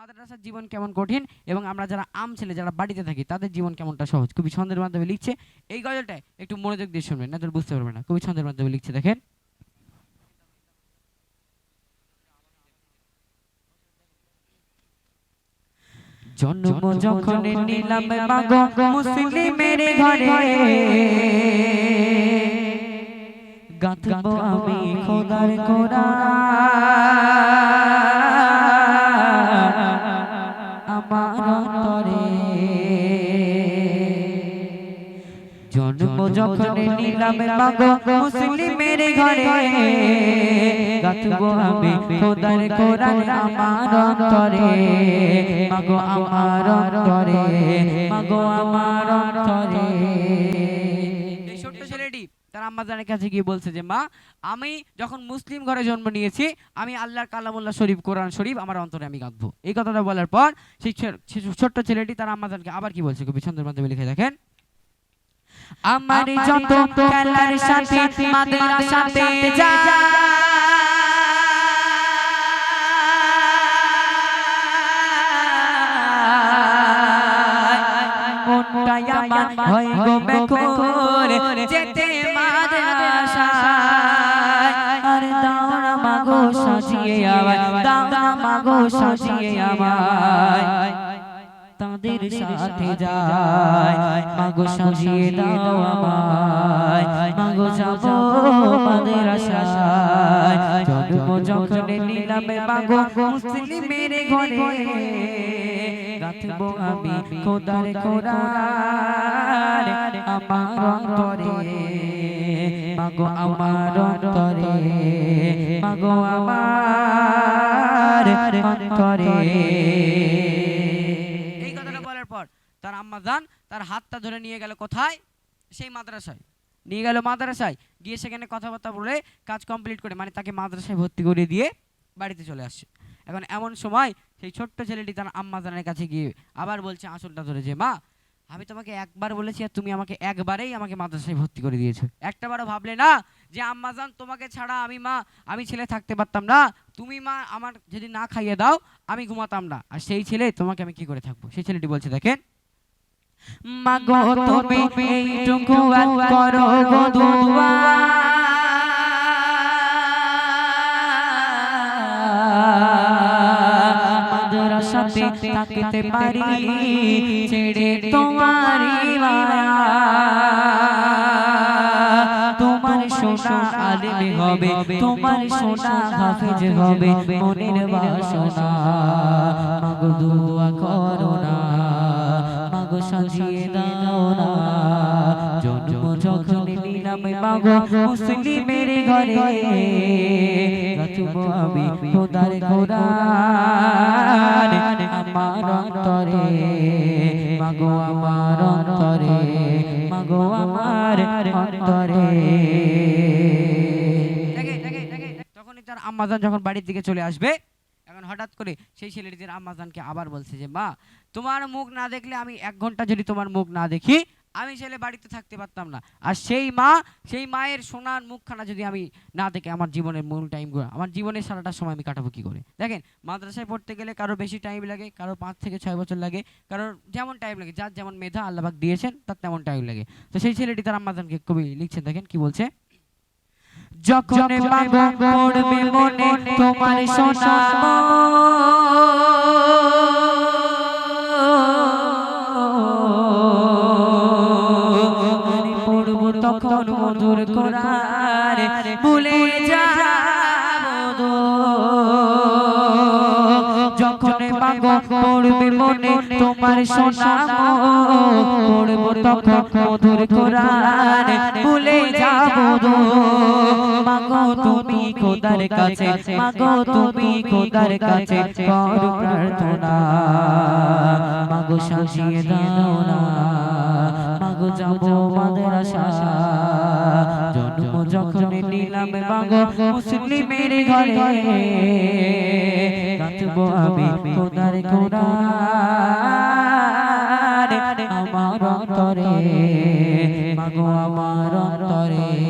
মাদ্রাসার জীবন কেমন কঠিন এবং আমরা যারা আম ছেলে যারা বাড়িতে থাকি তাদের জীবন কেমনটা সহজ? কবি ছন্দের মাধ্যমে লিখছে। এই গজলটায় একটু মনোযোগ দিয়ে শুনবেন না তাহলে বুঝতে পারবেন না। কবি ছন্দের মাধ্যমে লিখছে দেখেন। জন্ম যখন নিলাম মাগো মুসলিমের ঘরে। গাঁথব আমি খোদার কোরআন জন্ম যখন নিলাম মাগো মুসলিমের ঘরে গাঁথব আমি খোদার কোরআন আমার অন্তরে মাগো আমার অন্তরে মাগো আমার অন্তরে। এই ছোট্ট ছেলেটি তার আম্মাজানের কাছে গিয়ে বলছে যে মা আমি যখন মুসলিম ঘরে জন্ম নিয়েছি আমি আল্লাহর কালামুল্লাহ শরীফ কোরআন শরীফ আমার অন্তরে আমি গাঁথবো। এই কথাটা বলার পর সেই ছোট্ট ছেলেটি তার আম্মাজানকে আবার কি বলছে কবি ছন্দের মাধ্যমে লিখে দেখেন। আমার যত খেলার সাথে মাদ্রাসাতে যায় মনটাই আমার হয় গো বেকুর যেতে মাদ্রাসায়। আর দাওনা মাগো সাজিয়ে আমায় দাওনা মাগো সাজিয়ে আমায় তাদের সাথে যায়। মাগো সাজিয়ে দাও আমায়। মাগো যাব আমাদের আশায়। জন্ম যখন নিলাম মাগো মুসলিমের ঘরে। রাখব আমি খোদার কোরআন আমার অন্তরে। মাগো আমার অন্তরে। মাগো আমার অন্তরে। তার আম্মা জান তার হাতটা ধরে নিয়ে গেল কোথায়? সেই মাদ্রাসায়। নিয়ে গেল মাদ্রাসায়। গিয়ে সেখানে কথাবার্তা বলে কাজ কমপ্লিট করে মানে তাকে মাদ্রাসায় ভর্তি করে দিয়ে বাড়িতে চলে আসছে। এখন এমন সময় সেই ছোট্ট ছেলেটি তার আম্মা জানের কাছে গিয়ে আবার বলছে, আসলটা ধরে যে, মা, আমি তোমাকে একবার বলেছি আর তুমি আমাকে একবারেই আমাকে মাদ্রাসায় ভর্তি করে দিয়েছ। একটাবারও ভাবলে না যে, আম্মা জান তোমাকে ছাড়া আমি মা, আমি ছেলে থাকতে পারতাম না। তুমি মা, আমার যদি না খাইয়ে দাও, আমি ঘুমাতাম না। আর সেই ছেলে তোমাকে আমি কি করে থাকব? সেই ছেলেটি বলছে, দেখেন মাগো, তুমি এইটুকু করো দুয়া মাদ্রাসাতে পারি, ছেড়ে তোমারি মায়া। তোমার সোনা হবে, তোমার হবে, মনের বাসনা। মাগো, দুয়া করো না। সাজিয়ে দাও না জন্ম যখন নিলাম মাগো মুসলিমের ঘরে। গাথবো আমি খোদার কোরআন। আমার অন্তরে মাগো আমার অন্তরে মাগো আমার অন্তরে। তখনই তার আম্মাজান যখন বাড়ির দিকে চলে আসবে হঠাৎ করে সেই ছেলেটির আম্মাজানকে আবার বলছে যে, মা, তোমার মুখ না দেখলে আমি এক ঘণ্টা যদি তোমার মুখ না দেখি, আমি ছেলে বাড়িতে থাকতে পারতাম না। আর সেই মা, সেই মায়ের সোনার মুখখানা যদি আমি না দেখে, আমার জীবনের মূল টাইমগুলো আমার জীবনের সারাটা সময় আমি কাটাবো কি করে? দেখেন, মাদ্রাসায় পড়তে গেলে কারও বেশি টাইম লাগে, কারও পাঁচ থেকে ছয় বছর লাগে কারোর যেমন টাইম লাগে, যার যেমন মেধা আল্লাহবাক দিয়েছেন, তার তেমন টাইম লাগে। তো সেই ছেলেটি তার আম্মাজানকে কবি লিখছেন, দেখেন কি বলছে? যখন মাগো পড়বে মনে তোমার সোনা পড়ব তখন মধুর কোরআন ভুলে যাব যখন মাগো পড়বে মনে তোমার সোনা পড়ব তখন মধুর কোরআন ভুলে যাব মাগো, তুমি খোদার কাছে, মাগো, তুমি খোদার কাছে করো প্রার্থনা। মাগো, সাজিয়ে দাও না। মাগো, যাব মাদ্রাসা। জন্ম যখন নিলাম মাগো, মুসলিমের ঘরে। গাঁথবো আমি খোদার আমার অন্তরে, মাগো, আমার অন্তরে।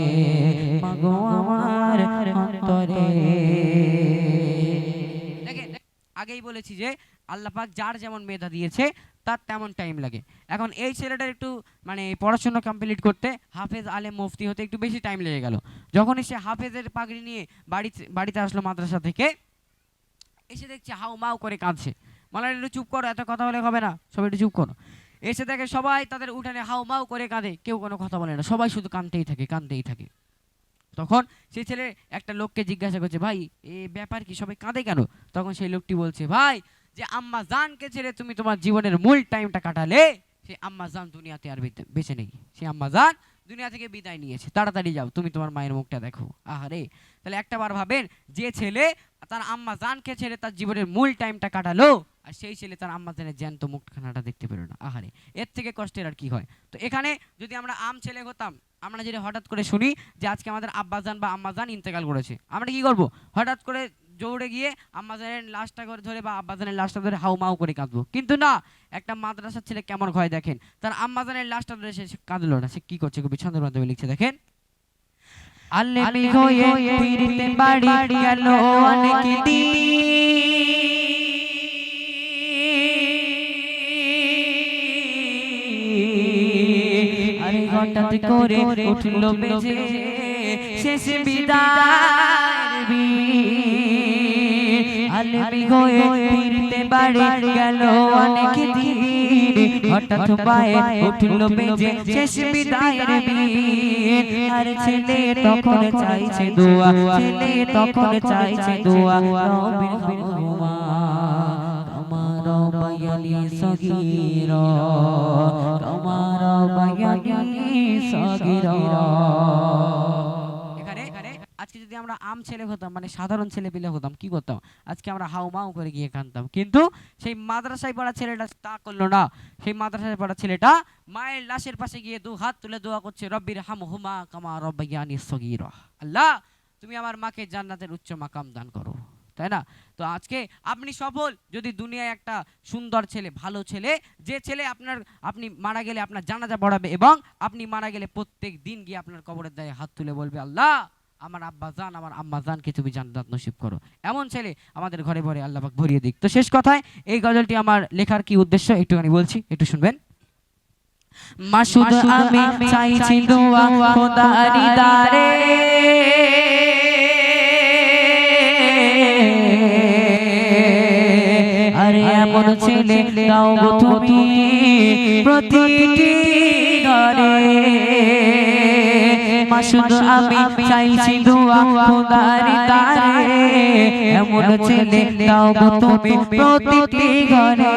আগেই বলেছি যে আল্লাহ পাক যার যেমন মেধা দিয়েছে, তার তেমন টাইম লাগে। এখন এই ছেলেটার একটু মানে পড়াশোনা কমপ্লিট করতে হাফেজ আলেম মুফতি হতে একটু বেশি টাইম লেগে গেল। যখনই সে হাফেজের পাগড়ি নিয়ে বাড়িতে বাড়িতে আসলো মাদ্রাসা থেকে, এসে দেখছে হাউ মাউ করে কাঁদছে। মালার একটু চুপ করো, এত কথা বলে হবে না, সবাই একটু চুপ করো। এসে দেখে সবাই তাদের উঠানে হাউ মাউ করে কাঁদে, কেউ কোনো কথা বলে না, সবাই শুধু কাঁদতেই থাকে কাঁদতেই থাকে। তখন সেই ছেলে একটা লোককে জিজ্ঞাসা করছে, ভাই, এ ব্যাপার কি? সবাই কাঁদে কেন? তখন সেই লোকটি বলছে, ভাই, যে আম্মা জানকে ছেড়ে তুমি তোমার জীবনের মূল টাইমটা কাটালে সেই আম্মা জান দুনিয়াতে আর বেঁচে- নেই। সেই আম্মা জান দুনিয়া থেকে বিদায় নিয়েছে। তাড়াতাড়ি যাও, তুমি তোমার মায়ের মুখটা দেখো। আহারে! তাহলে একটা বার ভাবেন, যে ছেলে তার আম্মা জানকে ছেড়ে তার জীবনের মূল টাইমটা কাটালো আর সেই ছেলে তার আম্মা জানের জ্যান্ত মুখখানাটা দেখতে পেল না। আহারে এর থেকে কষ্টের আর কি হয়? তো এখানে যদি আমরা আম ছেলে হতাম আমরা যদি হঠাৎ করে শুনি যে আজকে আমাদের আব্বাজান বা আম্মাজান ইন্তেকাল করেছে আমরা কি করব? হঠাৎ করে দৌড়ে গিয়ে আম্মাজানের লাশটা করে ধরে বা আব্বাজানের লাশটা ধরে হাউ মাউ করে কাঁদবো। কিন্তু না একটা মাদ্রাসার ছেলে কেমন হয় দেখেন? তার আম্মাজানের লাশটা ধরে সে কাঁদলো না। সে কি করছে? কবি ছন্দের মাধ্যমে লিখছে দেখেন। আল্লেমি হয়ে বাড়ি গেল অনেক আরে হঠাৎ করে উঠল বেজে শেষ বিদায় হয়ে ফিরতে বাড়ি গেল অনেক দিন। হঠাৎ পায়ে উঠল বেজে শেষ বিদায়ের আর ছেলে তখন চাইছে দোয়া। ছেলে তখন চাইছে দোয়া। আজকে যদি আমরা আম ছেলে হতাম মানে সাধারণ ছেলে পেলে হতাম কি করতাম? আজকে আমরা করে গিয়ে কানতাম কিন্তু সেই মাদ্রাসায় পড়া ছেলেটা তা করল না। সেই মাদ্রাসায় পড়া ছেলেটা মায়ের লাশের পাশে গিয়ে দু হাত তুলে দোয়া করছে রব্বির হাম হুমা কামা রব্বাইয়ানি সগীর। আল্লাহ তুমি আমার মাকে জান্নাতের উচ্চ মাকাম দান করো। তাই না? তো আজকে আপনি সফল যদি দুনিয়ায় একটা সুন্দর ছেলে ভালো ছেলে যে ছেলে আপনার আপনি মারা গেলে আপনার জানাজা পড়াবে এবং আপনি মারা গেলে প্রত্যেক দিন গিয়ে আপনার কবরের দায়ে হাত তুলে বলবে আল্লাহ আমার আব্বা জান আমার আম্মা জানকে তুমি জান্নাত নসিব করো। এমন ছেলে আমাদের ঘরে ঘরে আল্লাহ পাক ভরিয়ে দিক। তো শেষ কথায় এই গজলটি আমার লেখার কি উদ্দেশ্য? একটুখানি বলছি একটু শুনবেন? মাসুদ আমি চাইছি দোয়া খোদারি দারে এমন ছেলে দাও গো তুমি প্রতিটি ঘরে মাসুদ আমি চাইছি দোয়া খোদারি দারে এমন ছেলে দাও গো তুমি প্রতিটি ঘরে।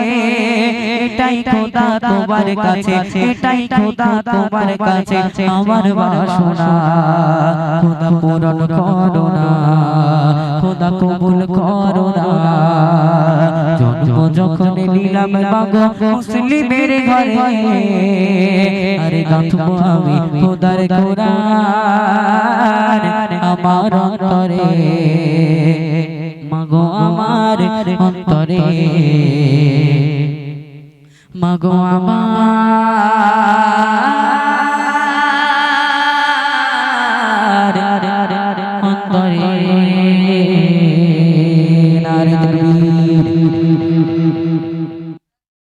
এটাই খোদা তোমার কাছে। এটাই খোদা তোমার কাছে। আমার বাসনা। খোদা পূরণ করো না। খোদা কবুল করো যখন নিলাম মাগো মুসলিমের ঘরে। আরে গাঁথব আমি খোদার কোরআন। আমার অন্তরে। মাগো আমার অন্তরে। মাগো আমার